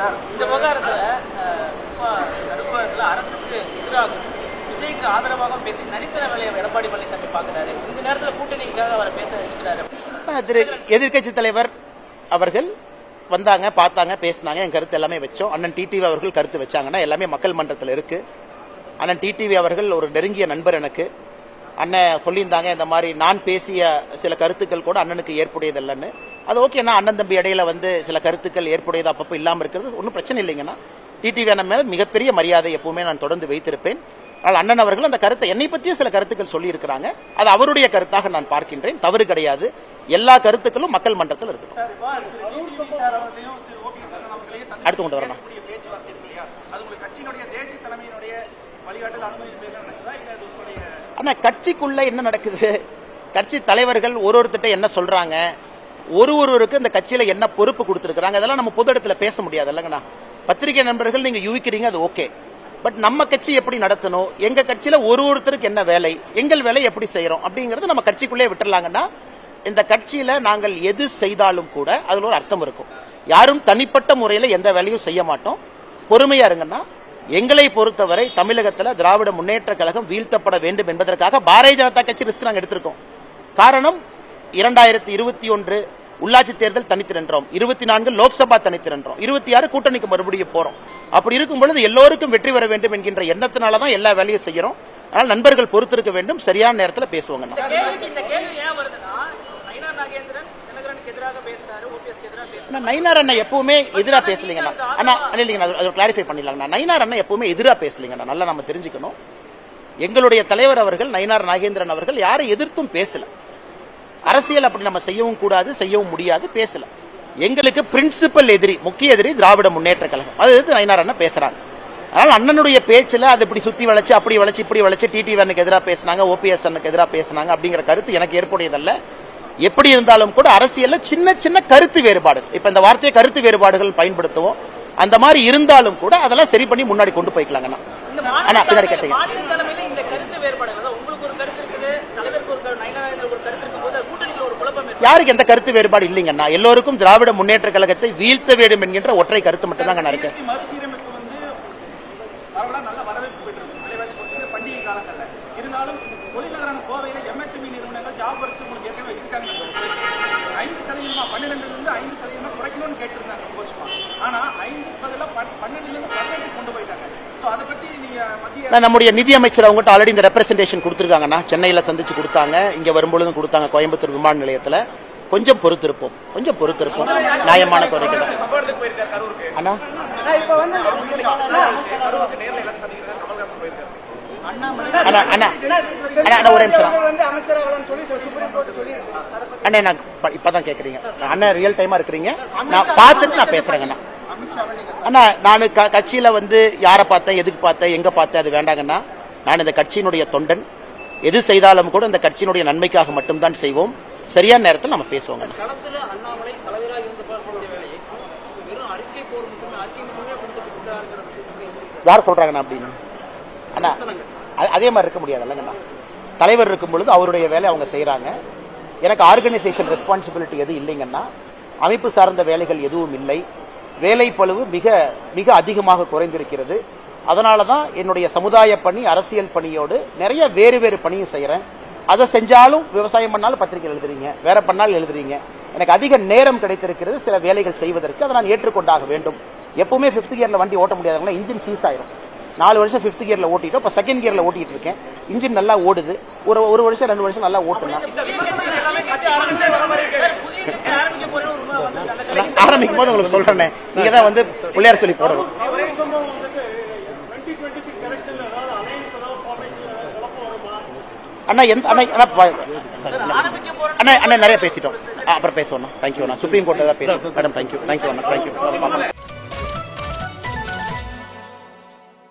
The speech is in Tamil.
சார் இந்த விவகாரத்துல அஹ், அரசுக்கு எதிராக விஜய்க்கு ஆதரவாக பேசி நடித்தர வேலையை எடப்பாடி பழனிசாமி பாக்குறாரு இந்த நேரத்துல கூட்டணிக்காக அவர் பேச இருக்கிறாரு திரு எதிர்க்கட்சி தலைவர் அவர்கள் வந்தாங்க பார்த்தாங்க பேசினாங்க. என் கருத்து எல்லாமே வச்சோம். அண்ணன் டிடிவி அவர்கள் கருத்து வச்சாங்கன்னா எல்லாமே மக்கள் மன்றத்தில் இருக்கு. அண்ணன் டிடிவி அவர்கள் ஒரு நெருங்கிய நண்பர் எனக்கு. அண்ணன் சொல்லியிருந்தாங்க இந்த மாதிரி நான் பேசிய சில கருத்துக்கள் கூட அண்ணனுக்கு ஏற்புடையதில்லைன்னு. அது ஓகேண்ணா அண்ணன் தம்பி இடையில வந்து சில கருத்துக்கள் ஏற்புடையது அப்பப்போ இல்லாமல் இருக்கிறது ஒன்றும் பிரச்சனை இல்லைங்கண்ணா. டிடிவி அண்ணன் மேல மிகப்பெரிய மரியாதை எப்பவுமே நான் தொடர்ந்து வைத்திருப்பேன். ஆனால் அண்ணன் அவர்கள் அந்த கருத்தை என்னை பற்றிய சில கருத்துக்கள் சொல்லி இருக்கிறாங்க அது அவருடைய கருத்தாக நான் பார்க்கின்றேன் தவறு கிடையாது. எல்லா கருத்துக்களும் மக்கள் மன்றத்தில் இருக்கு அடுத்து கொண்டு வரணும். ஆனா கட்சிக்குள்ள என்ன நடக்குது? கட்சி தலைவர்கள் ஒரு ஒருத்திட்ட என்ன சொல்றாங்க? ஒரு ஒருவருக்கு இந்த கட்சியில என்ன பொறுப்பு கொடுத்துருக்காங்க அதெல்லாம் நம்ம பொது இடத்துல பேச முடியாது இல்லைங்கண்ணா. பத்திரிகை நண்பர்கள் நீங்க யூகிக்கிறீங்க அது ஓகே. பட் நம்ம கட்சி எப்படி நடத்தணும்? எங்க கட்சியில ஒரு ஒருத்தருக்கு என்ன வேலை? எங்கள் வேலை எப்படி செய்யறோம்? அப்படிங்கறது நம்ம கட்சிக்குள்ளே விட்டுறலாங்கன்னா இந்த கட்சியில நாங்கள் எது செய்தாலும் கூட அதுல ஒரு அர்த்தம் இருக்கும். யாரும் தனிப்பட்ட முறையில எந்த வேலையும் செய்ய மாட்டோம். பொறுமையா இருங்கன்னா எங்களை பொறுத்தவரை தமிழகத்துல திராவிட முன்னேற்ற கழகம் வீழ்த்தப்பட வேண்டும் என்பதற்காக பாரதிய ஜனதா கட்சி ரிஸ்க் நாங்கள் எடுத்திருக்கோம். காரணம் இரண்டாயிரத்தி இருபத்தி ஒன்று உள்ளாட்சி தேர்தல் தனித்து நின்றோம். இருபத்தி நான்கு லோக்சபா தனித்து நின்றோம். இருபத்தி ஆறு கூட்டணிக்கு மறுபடியும் போறோம். அப்படி இருக்கும் பொழுது எல்லோருக்கும் வெற்றி பெற வேண்டும் என்கின்ற எண்ணத்தினால தான் எல்லா வேலையும் செய்யறோம். ஆனால் நண்பர்கள் பொறுத்திருக்க வேண்டும். சரியான நேரத்தில் பேசுவாங்க நைனார் ஆனா அண்ணா எப்பவுமே எதிராக பேசலீங்கண்ணா அண்ணா. அண்ணா, இல்லைங்கண்ணா அது- கிளாரிஃபை பண்ணிடலாங்கண்ணா நைனார் அண்ணா எப்பவுமே எதிரா பேசலீங்கண்ணா நல்லா நம்ம தெரிஞ்சுக்கணும். எங்களுடைய தலைவர் அவர்கள் நயினார் நாகேந்திரன் அவர்கள் யாரை எதிர்த்தும் பேசல. அரசியல் அப்படி நம்ம செய்யவும் கூடாது செய்யவும் முடியாது பேசல. எங்களுக்கு பிரின்சிபல் எதிரி முக்கிய எதிரி திராவிட முன்னேற்ற கழகம். அது எதிர்த்து நயினார் அண்ணா பேசுறாங்க? அதனால அண்ணனுடைய பேச்சில் அது இப்படி சுத்தி வளைச்சு அப்படி வளைச்சு இப்படி வளைச்சு டிடி அண்ணனுக்கு எதிராக பேசினாங்க ஓபிஎஸ் அண்ணனுக்கு எதிராக பேசினாங்க அப்படிங்கிற கருத்து எனக்கு ஏற்புடையதல்ல. எப்படி இருந்தாலும் கூட அரசியல்ல சின்ன சின்ன கருத்து வேறுபாடு இப்ப இந்த வார்த்தையை கருத்து வேறுபாடுகள் பயன்படுத்துவோம். அந்த மாதிரி இருந்தாலும் கூட அதெல்லாம் சரி பண்ணி முன்னாடி கொண்டு போய்க்கலாங்கண்ணா அண்ணா, பின்னாடி கேட்டீங்க. யாருக்கு எந்த கருத்து வேறுபாடு இல்லைங்கண்ணா எல்லோருக்கும் திராவிட முன்னேற்ற கழகத்தை வீழ்த்த வேண்டும் என்கின்ற ஒற்றை கருத்து மட்டும் தான் இருக்கு. ஐந்து சதவீதமா குறைக்கணும்னு கேட்டிருந்தாங்க வருஷமா ஆனா ஐந்து பதிலா பன்- பன்னெண்டுல இருந்து பதினெட்டு கொண்டு போயிட்டாங்க. சோ அதை பத்தி நீங்க மத்திய நான் நம்முடைய நிதி அமைச்சர் அவங்ககிட்ட ஆல்ரெடி இந்த ரெப்ரசன்டேஷன் கொடுத்துருக்காங்கண்ணா. சென்னையில சந்திச்சு கொடுத்தாங்க. இங்க வரும்பொழுதும் கொடுத்தாங்க கோயம்புத்தூர் விமான நிலையத்துல. கொஞ்சம் பொறுத்திருப்போம். கொஞ்சம் பொறுத்திருப்போம். நியாயமான கோரிக்கை தான். அண்ணா? அண்ணா அண்ணா அண்ணா அண்ணா ஒரே நிமிஷம். அண்ணா நான் இப்பதான் கேக்குறீங்க. அண்ணா ரியல் டைமா இருக்கிறீங்க. நான் பார்த்துட்டு நான் பேசுறேங்க அண்ணா. நான் கட்சியில வந்து யாரை பார்த்தேன் எதுக்கு பார்த்தேன் எங்க பார்த்தேன் அது வேண்டாங்கண்ணா. நான் இந்த கட்சியினுடைய தொண்டன். எது செய்தாலும் கூட இந்த கட்சியினுடைய நன்மைக்காக மட்டும்தான் செய்வோம். சரியான நேரத்தில் நம்ம பேசுவோங்க யார் சொல்றாங்கண்ணா அப்படின்னு? அண்ணா அதே மாதிரி இருக்க முடியாதுல்லங்கண்ணா தலைவர் இருக்கும் பொழுது அவருடைய வேலை அவங்க செய்றாங்க. எனக்கு ஆர்கனைசேஷன் ரெஸ்பான்சிபிலிட்டி எதுவும் இல்லைங்கன்னா அமைப்பு சார்ந்த வேலைகள் எதுவும் இல்லை. வேலை மிக மிக அதிகமாக குறைந்திருக்கிறது. அதனால தான் என்னுடைய சமுதாய பணி அரசியல் பணியோடு நிறைய வேறு வேறு பணியும் செய்யறேன் அதை செஞ்சாலும் விவசாயம் பண்ணாலும் பத்திரிகை எழுதுறீங்க. வேற பண்ணாலும் எழுதுறீங்க. எனக்கு அதிக நேரம் கிடைத்திருக்கிறது சில வேலைகள் செய்வதற்கு. அதை நான் ஏற்றுக்கொண்டாக வேண்டும். எப்பவுமே ஃபிஃப்த் கியர்ல வண்டி ஓட்ட முடியாதவங்களா இன்ஜின் சீஸ் ஆயிரும். நாலு வருஷம் ஃபிஃப்த் கியரில் ஓட்டிட்டோம். இப்போ செகண்ட் கியரில் ஓட்டிட்டு இருக்கேன். இன்ஜின் நல்லா ஓடுது. ஒரு ஒரு வருஷம் ரெண்டு வருஷம் நல்லா ஓட்டலாம் ஆரம்பிக்கும் போது உங்களுக்கு சொல்றேன். நீங்க தான் வந்து பிள்ளையார் சொல்லி போடணும். அண்ணா எந்த அண்ணா அண்ணா அண்ணா அண்ணா நிறைய பேசிட்டோம். அப்புறம் பேசுவோம் தேங்க்யூ அண்ணா. சுப்ரீம் கோர்ட்டில் தான் பேசுவோம். Madam thank you thank you Anna. Thank you